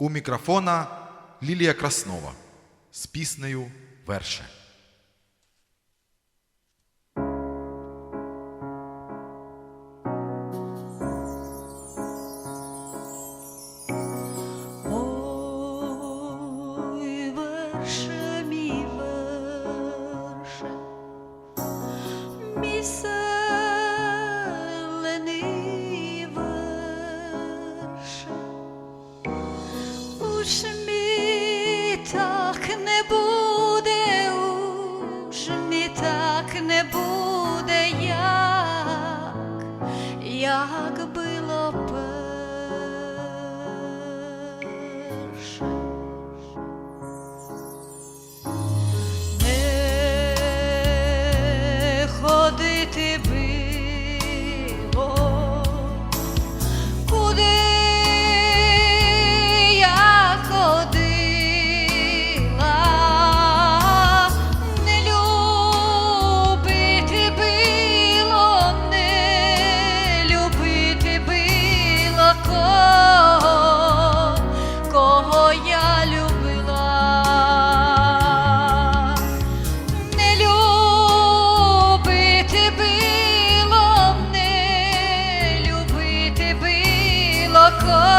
У мікрофона Лілія Краснова з піснею Верше. Верше, мій так не буде. Oh.